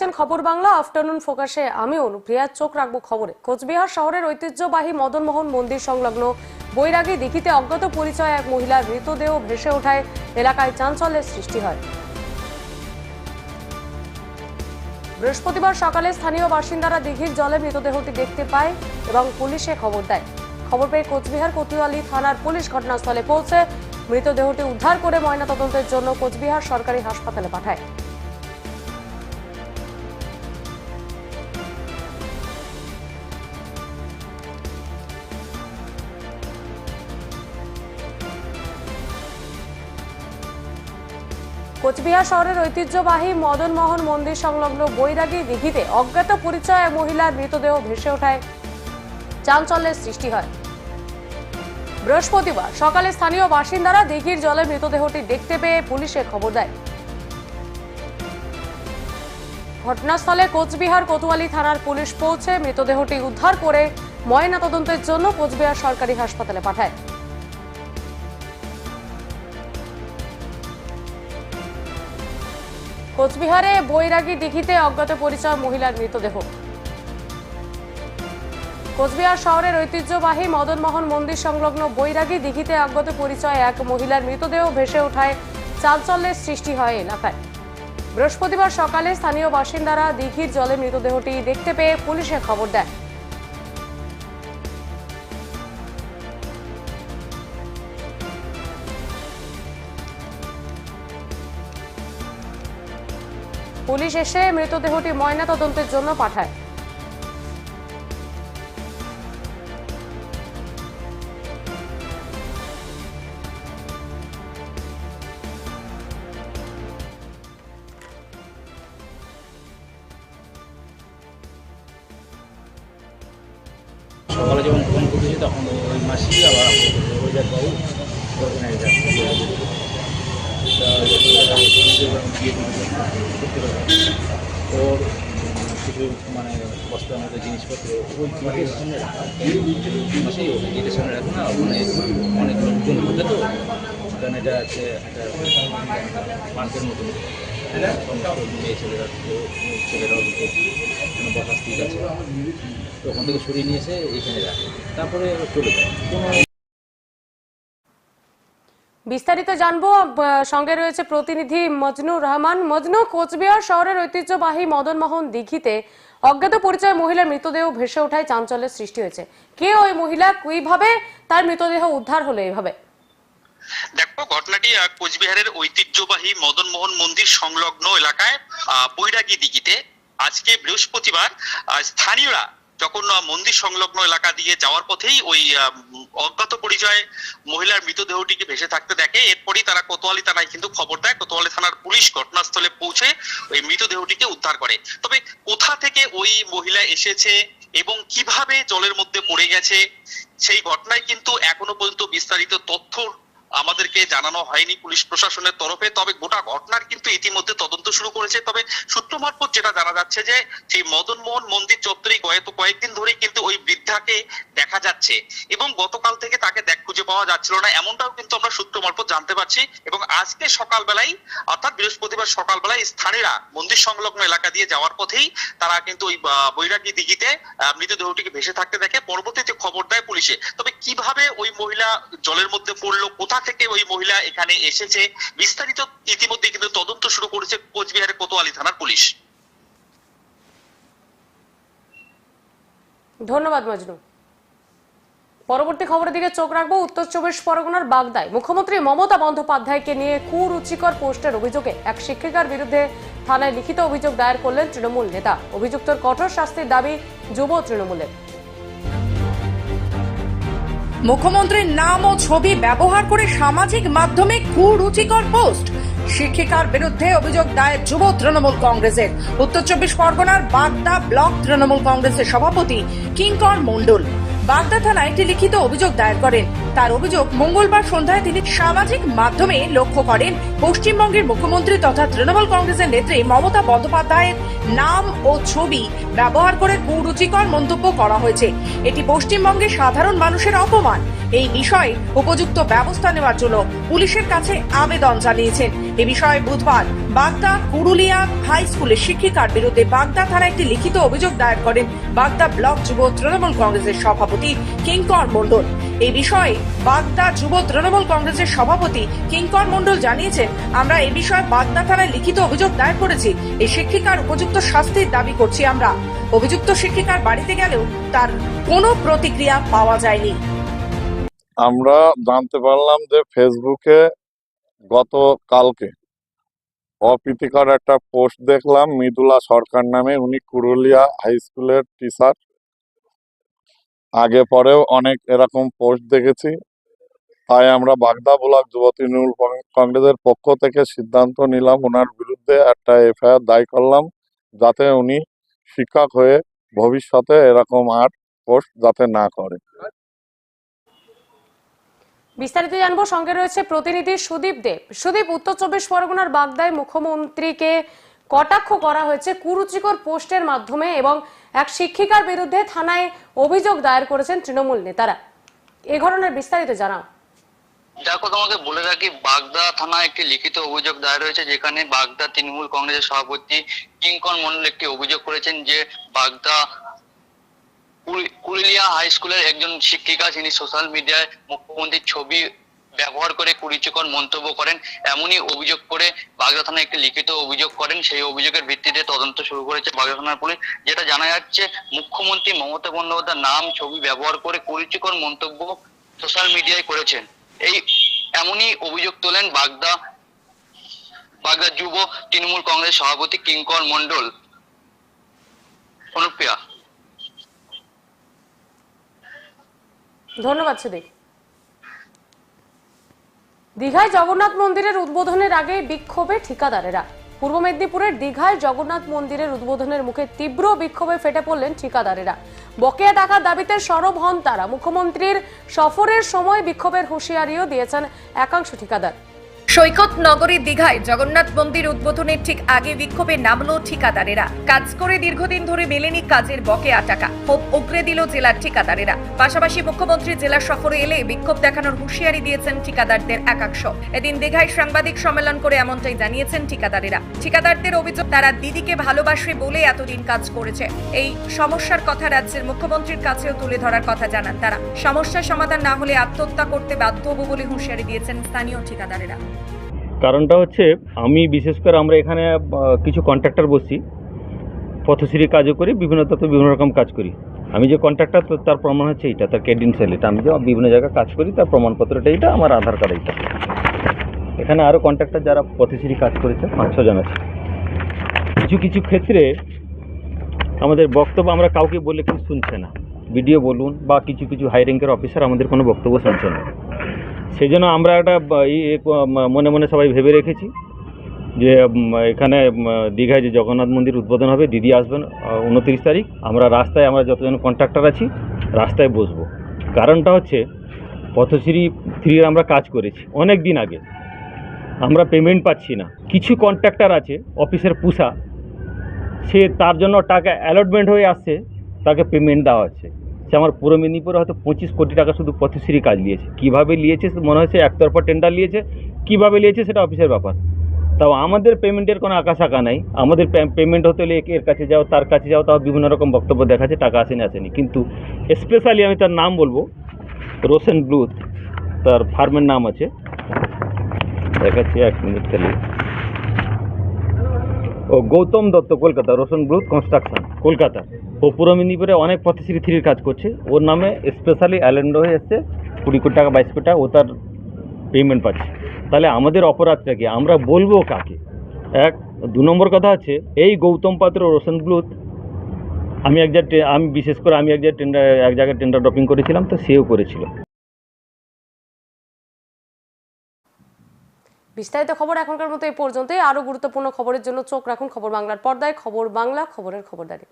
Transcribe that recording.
দেখছেন খবর বাংলা, আফটারনুন ফোকাসে আমি অনুপ্রিয়া, চোখ রাখব খবরে। কোচবিহার শহরের ঐতিহ্যবাহী মদনমোহন মন্দির সংলগ্ন বৈরাগী দিঘিতে অজ্ঞাত পরিচয় এক মহিলার মৃতদেহ ভেসে ওঠায় এলাকায় চাঞ্চল্যের সৃষ্টি হয়। বৃহস্পতিবার সকালে স্থানীয় বাসিন্দারা দিঘির জলে মৃতদেহটি দেখতে পায় এবং পুলিশে খবর দেয়। খবর পেয়ে কোচবিহার কোতোয়ালি থানার পুলিশ ঘটনাস্থলে পৌঁছে মৃতদেহটি উদ্ধার করে ময়নাতদন্তের জন্য কোচবিহার সরকারি হাসপাতালে পাঠায়। কোচবিহার শহরের ঐতিহ্যবাহী মদনমোহন মন্দির সংলগ্ন বৈরাগী দিঘিতে অজ্ঞাত পরিচয় মহিলার মৃতদেহ ভেসে ওঠায়। চাঞ্চল্যের সৃষ্টি হয়। বৃহস্পতিবার সকালে স্থানীয় বাসিন্দারা দিঘির জলে মৃতদেহটি দেখতে পেয়ে পুলিশে খবর দেয়। ঘটনাস্থলে কোচবিহার কোতোয়ালি থানার পুলিশ পৌঁছে মৃতদেহটি উদ্ধার করে ময়নাতদন্তের জন্য কোচবিহার সরকারি হাসপাতালে পাঠায়। কোচবিহারে বৈরাগী দিঘিতে অজ্ঞাত পরিচয় মহিলার মৃতদেহ। কোচবিহার শহরের ঐতিহ্যবাহী মদনমোহন মন্দির সংলগ্ন বৈরাগী দিঘিতে অজ্ঞাত পরিচয় এক মহিলার মৃতদেহ ভেসে ওঠায় চাঞ্চল্যের সৃষ্টি হয় এলাকায়। বৃহস্পতিবার সকালে স্থানীয় বাসিন্দারা দিঘির জলে মৃতদেহটি দেখতে পেয়ে পুলিশে খবর দেয়। পুলিশ এসে মৃতদেহটি ময়না তদন্তের জন্য পাঠায়। যখন ফোন তখন ওই মাসি আবার ওই বাবু ওর কিছু মানে বস্তার মতো জিনিসপত্র গেটের সামনে না মানে অনেক লোকজন ঢুকে তো, কারণ এটা হচ্ছে একটা পার্কের ছেলেরা বসার সিট আছে তো ওখান থেকে সরিয়ে নিয়ে এসে এখানে রাখে। তারপরে চলে যায়। কোনো বিস্তারিত জানব সঙ্গে রয়েছে প্রতিনিধি মজনুর রহমান। মজনু, কোচবিহার শহরের ঐতিহ্যবাহী মদনমোহন দিঘিতে অজ্ঞাত পরিচয় মহিলার মৃতদেহ ভেসে ওঠায় চাঞ্চল্যের সৃষ্টি হয়েছে। কে ওই মহিলা, কীভাবে তার মৃতদেহ উদ্ধার হলো এইভাবে? দেখো, ঘটনাটি কোচবিহারের ঐতিহ্যবাহী মদন মোহন মন্দির সংলগ্ন এলাকায় বৈরাগী দিঘিতে। আজকে বৃহস্পতিবার স্থানীয়রা যখন মন্দির সংলগ্ন এলাকা দিয়ে যাওয়ার পথেই ওই অজ্ঞাত পরিচয় মহিলার মৃতদেহটিকে ভেসে থাকতে দেখে, এরপরই তারা কোতোয়ালি থানায় কিন্তু খবর দেয়। কোতোয়ালি থানার পুলিশ ঘটনাস্থলে পৌঁছে ওই মৃতদেহটিকে উদ্ধার করে। তবে কোথা থেকে ওই মহিলা এসেছে এবং কীভাবে জলের মধ্যে পড়ে গেছে, সেই ঘটনায় কিন্তু এখনও পর্যন্ত বিস্তারিত তথ্য আমাদেরকে জানানো হয়নি পুলিশ প্রশাসনের তরফে, তবে গোটা ঘটনার কিন্তু ইতিমধ্যে তদন্ত শুরু করেছে। তবে সূত্র মারফত যেটা জানা যাচ্ছে যে, সেই মদন মোহন মন্দির চত্বরে কয়েক কয়েকদিন ধরেই কিন্তু ওই বৃদ্ধাকে দেখা যাচ্ছে। এবং গতকাল থেকে পাওয়া যাচ্ছিল না, এমনটাও কিন্তু আমরা সূত্র মারফত জানতে পারছি। এবং আজকে সকালবেলায় অর্থাৎ বৃহস্পতিবার সকালবেলায় স্থানীয়রা মন্দির সংলগ্ন এলাকা দিয়ে যাওয়ার পথেই তারা কিন্তু ওই বৈরাগী দিঘিতে মৃতদেহটিকে ভেসে থাকতে দেখে পরবর্তীতে খবর দেয় পুলিশে। তবে কীভাবে ওই মহিলা জলের মধ্যে পড়ল, কোথা থেকে ওই মহিলা এখানে এসেছে, বিস্তারিত ইতিমধ্যে কিন্তু তদন্ত শুরু করেছে কোচবিহারের কোতোয়ালি থানার পুলিশ। ধন্যবাদ, মজনু। পরবর্তী খবরের দিকে চোখ রাখব। উত্তর চব্বিশ পরগনার বাগদায় মুখ্যমন্ত্রী মমতা বন্দ্যোপাধ্যায়কে নিয়ে কুরুচিকর পোস্টের অভিযোগে এক শিক্ষিকার বিরুদ্ধে থানায় লিখিত অভিযোগ দায়ের করলেন তৃণমূল নেতা। অভিযুক্তর কঠোর শাস্তির দাবি যুব তৃণমূলের। মুখ্যমন্ত্রীর নাম ও ছবি ব্যবহার করে সামাজিক মাধ্যমে কুরুচিকর পোস্ট। শিক্ষিকার বিরুদ্ধে অভিযোগ দায়ের যুব তৃণমূল কংগ্রেসের। উত্তর চব্বিশ পরগনার বাগদা ব্লক তৃণমূল কংগ্রেসের সভাপতি কিঙ্কর মণ্ডল। বাগদা থানায় একটি লিখিত অভিযোগ দায়ের করেন। তার অভিযোগ, মঙ্গলবার সন্ধ্যায় তিনি সামাজিক মাধ্যমে লক্ষ্য করেন। পশ্চিমবঙ্গের মুখ্যমন্ত্রী তথা তৃণমূল কংগ্রেসের নেত্রী মমতা বন্দ্যোপাধ্যায়ের নাম ও ছবি ব্যবহার করে কুরুচিকর মন্তব্য করা হয়েছে। এটি পশ্চিমবঙ্গের সাধারণ মানুষের অপমান। এই বিষয়ে উপযুক্ত ব্যবস্থা নেওয়ার জন্য পুলিশের কাছে আবেদন জানিয়েছেন। এ বিষয়ে বুধবার বাগদা কুরুলিয়া হাই স্কুলের শিক্ষিকার বিরুদ্ধে বাগদা থানায় একটি লিখিত অভিযোগ দায়ের করেন বাগদা ব্লক যুব তৃণমূল কংগ্রেসের সভাপতি কিঙ্কর মণ্ডল। এই বিষয়ে বাগদা যুব তৃণমূল কংগ্রেসের সভাপতি কিঙ্কর মণ্ডল জানিয়েছেন, আমরা এই বিষয়ে বাগদা থানায় লিখিত অভিযোগ দায়ের করেছি। এই শিক্ষিকার উপযুক্ত শাস্তির দাবি করছি আমরা। অভিযুক্ত শিক্ষিকার বাড়িতে গেলেও তার কোনো প্রতিক্রিয়া পাওয়া যায়নি। আমরা জানতে পারলাম যে ফেসবুকে গত কালকে অপ্রীতিকর একটা পোস্ট দেখলাম, মৃদুলা সরকার নামে। উনি কুরুলিয়া হাই স্কুলের টিচার। আগে পরেও অনেক এরকম পোস্ট দেখেছি। তাই আমরা বাগদা ব্লক যুব তৃণমূল কংগ্রেসের পক্ষ থেকে সিদ্ধান্ত নিলাম ওনার বিরুদ্ধে একটা এফআইআর দায় করলাম যাতে উনি শিক্ষক হয়ে ভবিষ্যতে এরকম আর পোস্ট যাতে না করে। বিস্তারিত জানব, সঙ্গে রয়েছে প্রতিনিধি সুদীপ দেব সুদীপ, উত্তর চব্বিশ পরগনার বাগদায় মুখ্যমন্ত্রীকে কটাক্ষ করা হয়েছে কুরুচিকর পোস্টের মাধ্যমে এবং এক শিক্ষিকার বিরুদ্ধে থানায় অভিযোগ দায়ের করেছেন তৃণমূল নেতারা। এ ঘটনার বিস্তারিত জানাও। দেখো, তোমাকে বলে রাখি, বাগদা থানায় একটি লিখিত অভিযোগ দায়ের হয়েছে, যেখানে বাগদা তৃণমূল কংগ্রেসের সভাপতি কিঙ্কন মন্ডল একটি অভিযোগ করেছেন যে, বাগদা কুল- কুলিলিয়া হাই স্কুলের একজন শিক্ষিকা, যিনি সোশ্যাল মিডিয়ায় মুখ্যমন্ত্রীর ছবি ব্যবহার করে কুরুচিকর মন্তব্য করেন, এমনই অভিযোগ করে বাগদা থানায় একটি লিখিত অভিযোগ করেন। সেই অভিযোগের ভিত্তিতে তদন্ত শুরু করেছে বাগদা থানার পুলিশ, যেটা জানা যাচ্ছে মুখ্যমন্ত্রী মমতা বন্দ্যোপাধ্যায়ের নাম ছবি ব্যবহার করে কুরুচিকর মন্তব্য সোশ্যাল মিডিয়ায় করেছেন। এই এমনই অভিযোগ তোলেন বাগদা বাগদা যুব তৃণমূল কংগ্রেস সভাপতি কিঙ্কর মন্ডল অনুপ্রিয়া। ধন্যবাদ সুদীপ। দীঘায় জগন্নাথ মন্দিরের উদ্বোধনের আগে বিক্ষোভে ঠিকাদারেরা। পূর্ব মেদিনীপুরের দীঘায় জগন্নাথ মন্দিরের উদ্বোধনের মুখে তীব্র বিক্ষোভে ফেটে পড়লেন ঠিকাদারেরা। বকেয়া টাকার দাবিতে সরব হন তারা। মুখ্যমন্ত্রীর সফরের সময় বিক্ষোভের হুঁশিয়ারিও দিয়েছেন একাংশ ঠিকাদার। সৈকত নগরী দীঘায় জগন্নাথ মন্দির উদ্বোধনের ঠিক আগে বিক্ষোভে নামলো ঠিকাদারেরা। কাজ করে দীর্ঘদিন ধরে মেলেনি কাজের বকেয়া টাকা। ক্ষোভ উগরে দিল জেলার ঠিকাদারেরা। পাশাপাশি মুখ্যমন্ত্রী জেলা সফরে এলে বিক্ষোভ দেখানোর হুঁশিয়ারি দিয়েছেন ঠিকাদারদের একাংশ। এদিন দীঘায় সাংবাদিক সম্মেলন করে এমনটাই জানিয়েছেন ঠিকাদারেরা। ঠিকাদারদের অভিযোগ, তারা দিদিকে ভালোবাসে বলে এতদিন কাজ করেছে। এই সমস্যার কথা রাজ্যের মুখ্যমন্ত্রীর কাছেও তুলে ধরার কথা জানান তারা। সমস্যার সমাধান না হলে আত্মহত্যা করতে বাধ্য হব বলে হুঁশিয়ারি দিয়েছেন স্থানীয় ঠিকাদারেরা। কারণটা হচ্ছে আমি বিশেষ করে আমরা এখানে কিছু কন্ট্রাক্টর বসছি, পথশ্রী কাজও করি, বিভিন্ন তত্ত্ব বিভিন্ন রকম কাজ করি। আমি যে কন্ট্রাক্টর তার প্রমাণ হচ্ছে এইটা, তার ক্রেডেন্সিয়াল এটা। আমি যে বিভিন্ন জায়গায় কাজ করি, তার প্রমাণপত্রটা এইটা, আমার আধার কার্ড এইটা। এখানে আরও কন্ট্রাক্টর যারা পথশ্রী কাজ করেছে পাঁচ ছজন আছে। কিছু কিছু ক্ষেত্রে আমাদের বক্তব্য আমরা কাউকে বলে কেউ শুনছে না। ভিডিও বলুন বা কিছু কিছু হাই র্যাঙ্কের অফিসার আমাদের কোনো বক্তব্য শুনছে না। সেই জন্য আমরা একটা মনে মনে সবাই ভেবে রেখেছি যে এখানে দীঘায় যে জগন্নাথ মন্দির উদ্বোধন হবে, দিদি আসবেন উনত্রিশ তারিখ। আমরা রাস্তায়, আমরা যতজন কন্ট্রাক্টর আছি, রাস্তায় বসবো। কারণটা হচ্ছে, পথশ্রী থ্রির আমরা কাজ করেছি অনেক দিন আগে। আমরা পেমেন্ট পাচ্ছি না। কিছু কন্ট্রাক্টর আছে, অফিসের পুষা, সে তার জন্য টাকা অ্যালটমেন্ট হয়ে আসছে, তাকে পেমেন্ট দেওয়া হচ্ছে। সে আমার পুরো মেদিনীপুরে হয়তো পঁচিশ কোটি টাকা শুধু পথশ্রী কাজ নিয়েছে। কীভাবে নিয়েছে মনে হচ্ছে একতরফা টেন্ডার নিয়েছে, কীভাবে নিয়েছে সেটা অফিসের ব্যাপার। তাও আমাদের পেমেন্টের কোনো আঁকা নাই। আমাদের পেমেন্ট হতে হলে এর কাছে যাও, তার কাছে যাও, তাও বিভিন্ন রকম বক্তব্য দেখাচ্ছে, টাকা আসেনি আসেনি। কিন্তু স্পেশালি আমি তার নাম বলব রোশন ব্লুথ তার ফার্মের নাম আছে। দেখাচ্ছি এক মিনিট খালি। ও গৌতম দত্ত, কলকাতা রোশন ব্লুথ কনস্ট্রাকশন কলকাতা। ও পূর্ব মেদিনীপুরে অনেক পথশ্রী থ্রির কাজ করছে। ওর নামে স্পেশালি অ্যালেন্ডো হয়ে এসছে, কুড়ি কোটি টাকা, বাইশ কোটি টাকা ও তার পেমেন্ট পাচ্ছে। তাহলে আমাদের অপরাধটা কি? আমরা বলব কাকে? এক, দু নম্বর কথা আছে এই গৌতম পাত্র রোশন ব্লুথ আমি এক জায়গায় আমি বিশেষ করে আমি এক জায়গায় টেন্ডার এক জায়গায় টেন্ডার ড্রপিং করেছিলাম, তো সেও করেছিল। বিস্তারিত খবর এখনকার মতো এই পর্যন্তই। আরও গুরুত্বপূর্ণ খবরের জন্য চোখ রাখুন খবর বাংলার পর্দায়, খবর বাংলা, খবরের খবরদারি।